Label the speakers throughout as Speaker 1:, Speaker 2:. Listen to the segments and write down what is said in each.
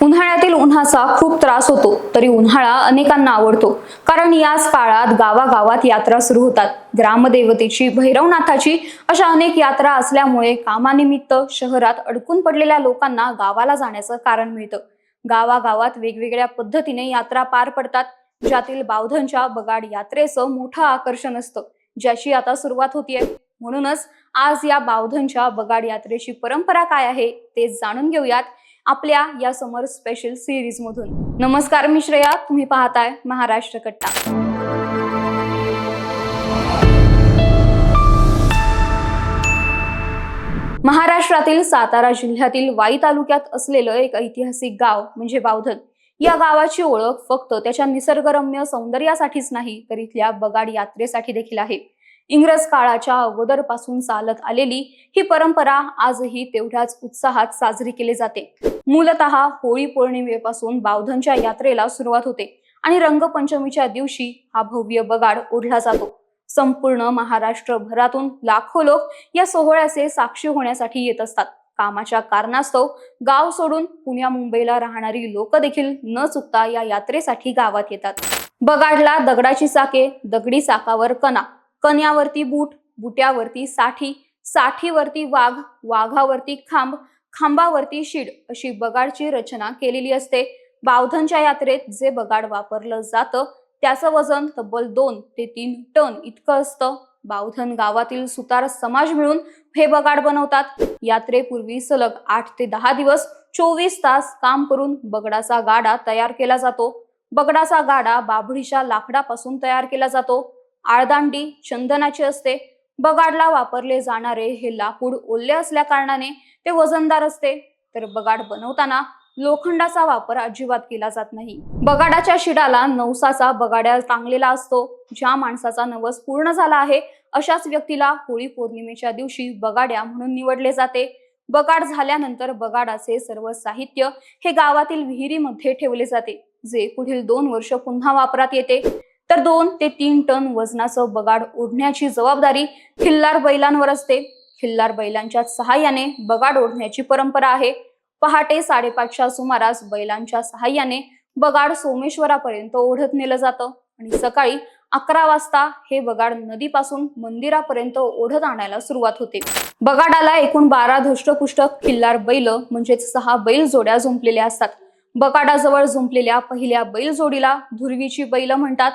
Speaker 1: उन्हाळ्यातील उन्हाचा खूप त्रास होतो तरी उन्हाळा अनेकांना आवडतो. कारण याच काळात गावागावात यात्रा सुरू होतात. ग्रामदेवतेची भैरवनाथाची अशा अनेक यात्रा असल्यामुळे कामानिमित्त शहरात अडकून पडलेल्या लोकांना गावाला जाण्याचं कारण मिळतं. गावागावात वेगवेगळ्या पद्धतीने यात्रा पार पडतात. ज्यातील बावधनच्या बगाड यात्रेचं मोठं आकर्षण असतं ज्याची आता सुरुवात होतीये. म्हणूनच आज या बावधनच्या बगाड यात्रेची परंपरा काय आहे ते जाणून घेऊयात. आपल्या या समर स्पेशल सिरीज मधून. नमस्कार मी श्रेया. तुम्ही पाहताय महाराष्ट्र कट्टा. महाराष्ट्रातील सातारा जिल्ह्यातील वाई तालुक्यात असलेलं एक ऐतिहासिक गाव म्हणजे बावधन या गावाची ओळख फक्त त्याच्या निसर्गरम्य सौंदर्यासाठीच नाही तर इथल्या बगाड यात्रेसाठी देखील आहे. इंग्रज काळाच्या अगोदरपासून चालत आलेली ही परंपरा आजही तेवढ्याच उत्साहात साजरी केली जाते. मूलतः होळी पौर्णिमेपासून बावधनच्या यात्रेला सुरुवात होते आणि रंगपंचमीच्या दिवशी हा भव्य बगाड ओढला जातो. संपूर्ण महाराष्ट्रभरातून लाखो लोक या सोहळ्याचे साक्षी होण्यासाठी येत असतात. कामाच्या कारणास्तव गाव सोडून पुण्या मुंबईला राहणारी लोक देखील न चुकता या यात्रेसाठी गावात येतात. बगाडला दगडाची चाके दगडी चाकावर कणा कन्यावरती बूट बुट्यावरती साठी साठीवरती वाघ वाघावरती खांब खांबावरती शीड अशी बगाडची रचना केलेली असते. बावधनच्या यात्रेत जे बगाड वापरलं जातं त्याचं वजन तब्बल दोन ते तीन टन इतकं असतं. बावधन गावातील सुतार समाज मिळून हे बगाड बनवतात. यात्रेपूर्वी सलग आठ ते दहा दिवस चोवीस तास काम करून बगडाचा गाडा तयार केला जातो. बगडाचा गाडा बाभळीच्या लाकडापासून तयार केला जातो. आळदांडी चंदनाची असते. बगाडला वापरले जाणारे हे लाकूड ओल्ले असल्या कारणाने ते वजनदार असते. तर बगाड बनवताना लोखंडाचा वापर अजिबात केला जात नाही. बगाडाच्या शिडाला नवसाचा बगाड्या टांगलेला असतो. ज्या माणसाचा नवस पूर्ण झाला आहे अशाच व्यक्तीला होळी पौर्णिमेच्या दिवशी बगाड्या म्हणून निवडले जाते. बगाड झाल्यानंतर बगाडाचे सर्व साहित्य हे गावातील विहिरीमध्ये ठेवले जाते जे पुढील दोन वर्ष पुन्हा वापरात येते. तर दोन ते तीन टन वजनाचं बगाड ओढण्याची जबाबदारी खिल्लार बैलांवर असते. खिल्लार बैलांच्या सहाय्याने बगाड ओढण्याची परंपरा आहे. पहाटे साडेपाचच्या सुमारास बैलांच्या सहाय्याने बगाड सोमेश्वरापर्यंत ओढत नेलं जातं आणि सकाळी अकरा वाजता हे बगाड नदीपासून मंदिरापर्यंत ओढत आणायला सुरुवात होते. बगाडाला एकूण बारा धष्टपुष्ट खिल्लार बैल म्हणजेच सहा बैल जोड्या जुंपलेल्या असतात. बगाडाजवळ जुंपलेल्या पहिल्या बैल जोडीला धुरवीची बैल म्हणतात.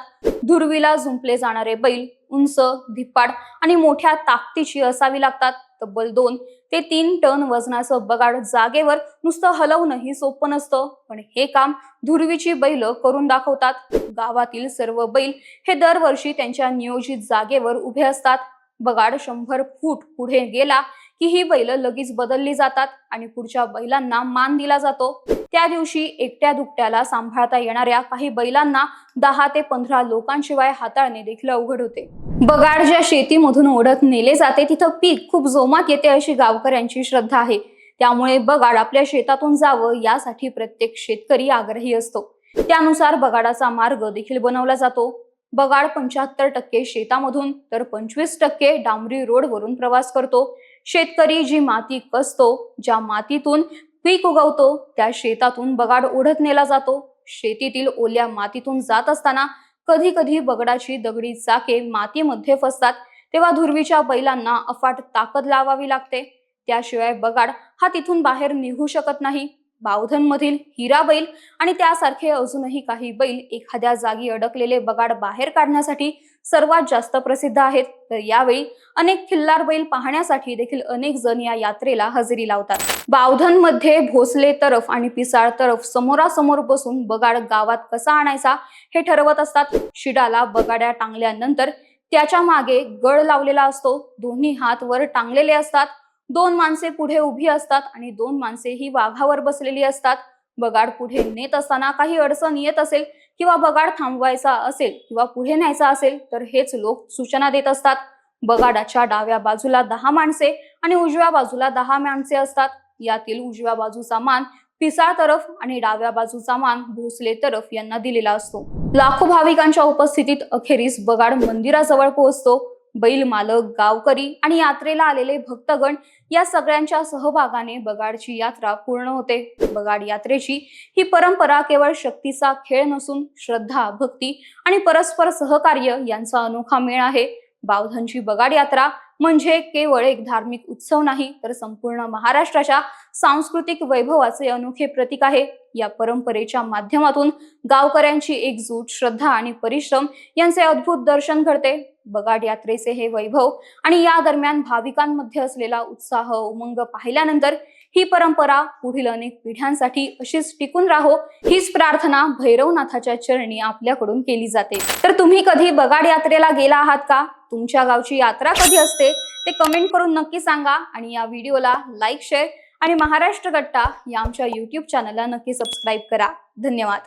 Speaker 1: धुरवीला जुंपले जाणारे बैल उंच धिप्पाड आणि मोठ्या ताकदीची असावी लागतात. तब्बल दोन ते तीन टन वजनाचं बगाड जागेवर नुसतं हलवणंही सोपं नसतं. पण हे काम धुरवीची बैल करून दाखवतात. गावातील सर्व बैल हे दरवर्षी त्यांच्या नियोजित जागेवर उभे असतात. बगाड शंभर फूट पुढे गेला की ही बैल लगेच बदलली जातात आणि पुढच्या बैलांना मान दिला जातो. त्या दिवशी एकट्या दुकट्याला सांभाळता येणाऱ्या काही बैलांना दहा ते पंधरा लोकांशिवाय हाताळणे देखील अवघड होते. बगाड ज्या शेतीमधून ओढत नेले जाते तिथं पीक खूप जोमात येते अशी गावकऱ्यांची श्रद्धा आहे. त्यामुळे बगाड आपल्या शेतातून जावं यासाठी प्रत्येक शेतकरी आग्रही असतो. त्यानुसार बगाडाचा मार्ग देखील बनवला जातो. बगाड पंच्याहत्तर टक्के शेतामधून तर पंचवीस टक्के डांबरी रोडवरून प्रवास करतो. शेतकरी जी माती कसतो ज्या मातीतून पीक उगवतो त्या शेतातून बगाड ओढत नेला जातो. शेतीतील ओल्या मातीतून जात असताना कधी कधी बगडाची दगडी चाके मातीमध्ये फसतात. तेव्हा धुर्वीच्या बैलांना अफाट ताकद लावावी लागते. त्याशिवाय बगाड हा तिथून बाहेर निघू शकत नाही. बावधनमधील हिरा बैल आणि त्यासारखे अजूनही काही बैल एखाद्या जागी अडकलेले बगाड बाहेर काढण्यासाठी सर्वात जास्त प्रसिद्ध आहेत. तर यावेळी अनेक खिल्लार बैल पाहण्यासाठी देखील अनेक जण या यात्रेला हजेरी लावतात. बावधनमध्ये भोसले तरफ आणि पिसाळ तरफ समोरासमोर बसून बगाड गावात कसा आणायचा हे ठरवत असतात. शिडाला बगाड्या टांगल्यानंतर त्याच्यामागे गळ लावलेला असतो. दोन्ही हात वर टांगलेले असतात. दोन माणसे पुढे उभी असतात आणि दोन माणसे ही वाघावर बसलेली असतात. बगाड पुढे नेत असताना काही अडचण येत असेल किंवा बगाड थांबवायचा असेल किंवा पुढे न्यायचा असेल तर हेच लोक सूचना देत असतात. बगाडाच्या डाव्या बाजूला दहा माणसे आणि उजव्या बाजूला दहा माणसे असतात. यातील उजव्या बाजूचा मान पिसाळ तरफ आणि डाव्या बाजूचा मान भोसले तरफ यांना दिलेला असतो. लाखो भाविकांच्या उपस्थितीत अखेरीस बगाड मंदिराजवळ पोहोचतो. बैल मालक गावकरी आणि यात्रेला आलेले भक्तगण या सगळ्यांच्या सहभागाने बगाडची यात्रा पूर्ण होते. बगाड यात्रेची ही परंपरा केवळ शक्तीचा खेळ नसून श्रद्धा भक्ती आणि परस्पर सहकार्य यांचा अनोखा मेळ आहे. बावधनची बगाड यात्रा म्हणजे केवळ एक धार्मिक उत्सव नाही तर संपूर्ण महाराष्ट्राच्या सांस्कृतिक वैभवाचे अनोखे प्रतीक आहे. या परंपरेच्या माध्यमातून गावकऱ्यांची एकजूट श्रद्धा आणि परिश्रम यांचे अद्भुत दर्शन घडते. बगाड यात्रेचे हे वैभव आणि या दरम्यान भाविकांमध्ये असलेला उत्साह उमंग पाहिल्यानंतर ही परंपरा पुढील अनेक पिढ्यांसाठी अशीच टिकून राहो हीच प्रार्थना भैरवनाथाच्या चरणी आपल्याकडून केली जाते. तर तुम्ही कधी बगाड यात्रेला गेला आहात का? तुमच्या गावची यात्रा कधी असते? ते कमेंट करून नक्की सांगा आणि या व्हिडिओला लाईक शेअर आणि महाराष्ट्र गट्टा या आमच्या यूट्यूब चॅनलला नक्की सबस्क्राईब करा. धन्यवाद.